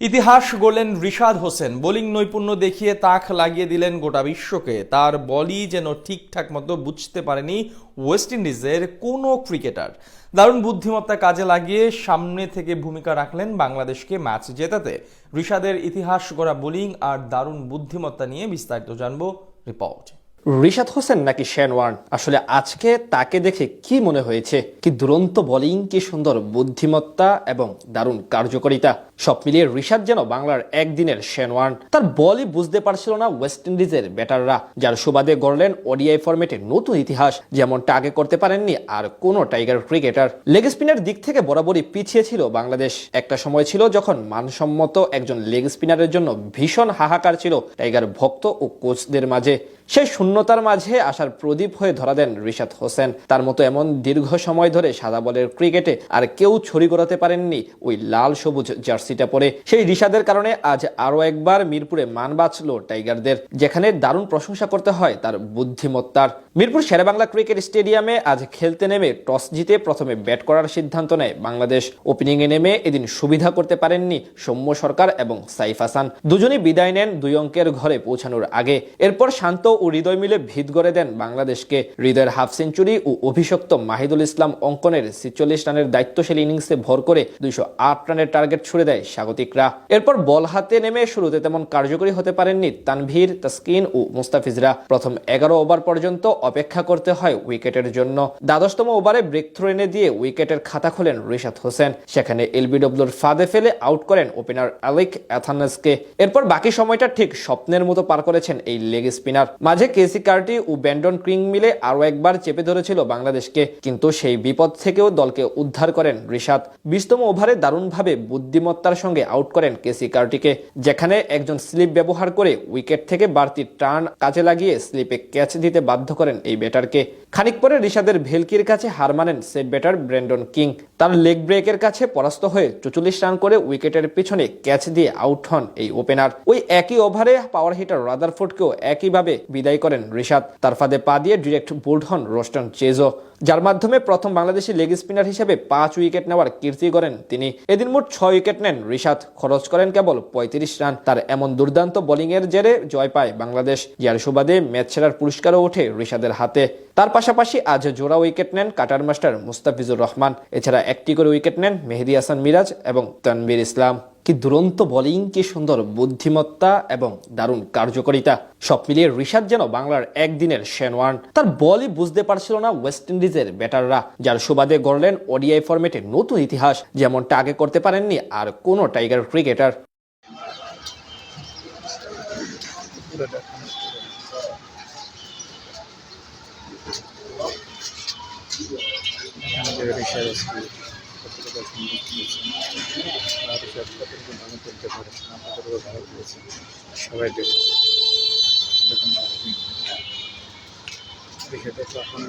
ইতিহাস গড়লেন রিশাদ হোসেন। বোলিং নৈপুণ্য দেখিয়ে তাক লাগিয়ে দিলেন গোটা বিশ্বকে। তার বলই যেন ঠিকঠাক মতো বুঝতে পারেনি ওয়েস্ট ইন্ডিজের কোনো ক্রিকেটার। দারুণ বুদ্ধিমত্তা কাজে লাগিয়ে সামনে থেকে ভূমিকা রাখলেন বাংলাদেশকে ম্যাচ জেতাতে। রিশাদের ইতিহাস গড়া বোলিং আর দারুণ বুদ্ধিমত্তা নিয়ে বিস্তারিত জানব রিপোর্ট। রিশাদ হোসেন নাকি শেনওয়ার্ন আসলে আজকে তাকে দেখে কি মনে হয়েছে? কি দুরন্ত বোলিং, কি সুন্দর বুদ্ধিমত্তা এবং দারুণ কার্যকারিতা? সব মিলিয়ে রিশাদ যেন বাংলার একদিনের শেনওয়ার্ন তার বলই বুঝতে পারছিল না ওয়েস্ট ইন্ডিজের ব্যাটাররা, যার সুবাদে গড়লেন ওডিআই ফরম্যাটে নতুন ইতিহাস, যেমনটা আগে করতে পারেননি আর কোনো টাইগার ক্রিকেটার। লেগ স্পিনার দিক থেকে বরাবরই পিছিয়ে ছিল বাংলাদেশ। একটা সময় ছিল যখন মানসম্মত একজন লেগ স্পিনারের জন্য ভীষণ হাহাকার ছিল টাইগার ভক্ত ও কোচদের মাঝে। সেই শূন্যতার মাঝে আসার প্রদীপ হয়ে ধরা দেন রিশাদ হোসেন। তার মতো এমন দীর্ঘ সময় ধরে সাদা বলের ক্রিকেটে আর কেউ ছড়ি গড়াতে পারেননি ওই লাল সবুজ জার্সিটা পরে। সেই রিশাদের কারণে আজ আরও একবার মিরপুরে মান বাঁচল টাইগারদের, যেখানে দারুণ প্রশংসা করতে হয় তার বুদ্ধিমত্তার। মিরপুর শেরেবাংলা ক্রিকেট স্টেডিয়ামে আজ খেলতে নেমে টস জিতে প্রথমে ব্যাট করার সিদ্ধান্ত নেয় বাংলাদেশ। ওপেনিংয়ে নেমে এদিন সুবিধা করতে পারেননি সৌম্য সরকার এবং সাইফ হাসান। দুজনই বিদায় নেন দুই অঙ্কের ঘরে পৌঁছানোর আগে। এরপর শান্ত ও হৃদয় মিলে ভিত গড়ে দেন বাংলাদেশকে। হৃদয়ের হাফ সেঞ্চুরি ও অভিষক্ত মাহিদুল ইসলাম অঙ্কনের ছিচল্লিশ রানের দায়িত্বশীল ইনিংসে ভর করে দুইশো আট রানের টার্গেট ছুড়ে দেয় স্বাগতিকরা। এরপর বল হাতে নেমে শুরুতে তেমন কার্যকরী হতে পারেননি তানভীর, তাসকিন ও মুস্তাফিজরা। প্রথম এগারো ওভার পর্যন্ত অপেক্ষা করতে হয় উইকেটের জন্য। দ্বাদশতম ওভারে ব্রেক থ্রো এনে দিয়ে উইকেটের খাতা খোলেন রিশাদ হোসেন। সেখানে এলবিডব্লিউর ফাঁদে ফেলে আউট করেন ওপেনার আলিক অ্যাথানাসকে। এরপর বাকি সময়টা ঠিক স্বপ্নের মতো পার করেছেন এই লেগ স্পিনার। মাঝে কেসি কার্টি ও ব্যান্ডন ক্রিং মিলে আরও একবার চেপে ধরেছিল বাংলাদেশকে, কিন্তু সেই বিপদ থেকেও দলকে উদ্ধার করেন রিশাদ। বিশতম ওভারে দারুণভাবে বুদ্ধিমত্তার সঙ্গে আউট করেন কেসি কার্টিকে, যেখানে একজন স্লিপ ব্যবহার করে উইকেট থেকে বাড়তি টার্ন কাজে লাগিয়ে স্লিপে ক্যাচ দিতে বাধ্য করেন এই ব্যাটারকে। খানিক পরে রিশাদের ভেলকির কাছে হার মানেন সেট ব্যাটার ব্র্যান্ডন কিং। তার লেগ ব্রেকের কাছে পরাস্ত হয়ে চুচল্লিশ রান করে উইকেটের পিছনে ক্যাচ দিয়ে আউট হন এই ওপেনার ওই একই ওভারে পাওয়ার হিটার রাদারফোর্ডকেও একইভাবে বিদায় করেন রিশাদ। তার ফাঁদে পা দিয়ে ডিরেক্ট বোল্ড হন রোস্টন চেজো। যার মাধ্যমে প্রথম বাংলাদেশি লেগ স্পিনার হিসেবে পাঁচ উইকেট নেওয়ার কীর্তি করেন তিনি। এদিন মোট ছয় উইকেট নেন রিশাদ। খরচ করেন কেবল পঁয়ত্রিশ রান। তার এমন দুর্দান্ত বোলিংয়ের জেরে জয় পায় বাংলাদেশ। যার সুবাদে ম্যাচ সেরার পুরস্কারও ওঠে রিশাদের হাতে। তার পাশাপাশি আজ জোড়া উইকেট নেন কাটার মাস্টার মুস্তাফিজুর রহমান। এছাড়া একটি করে উইকেট নেন মেহেদি হাসান মিরাজ এবং তানবীর ইসলাম। কি দুরন্ত বোলিং, কি সুন্দর বুদ্ধিমত্তা এবং দারুণ কার্যকারিতা। সব মিলিয়ে রিশাদ যেন বাংলার একদিনের শেনওয়ার্ন তার বলই বুঝতে পারছিল না ওয়েস্ট ইন্ডিজের ব্যাটাররা, যার সুবাদে গড়লেন ওডিআই ফরম্যাটে নতুন ইতিহাস, যেমনটা আগে করতে পারেননি আর কোনো টাইগার ক্রিকেটার। আমাদের রিসার স্কুল কতটুকু সুন্দর খেলেছে আর কতটুকু ভালো খেলতে পারে না কতটুকু ভালো খেলেছে সবাই দেখুন দেখুন কতটুকু এখন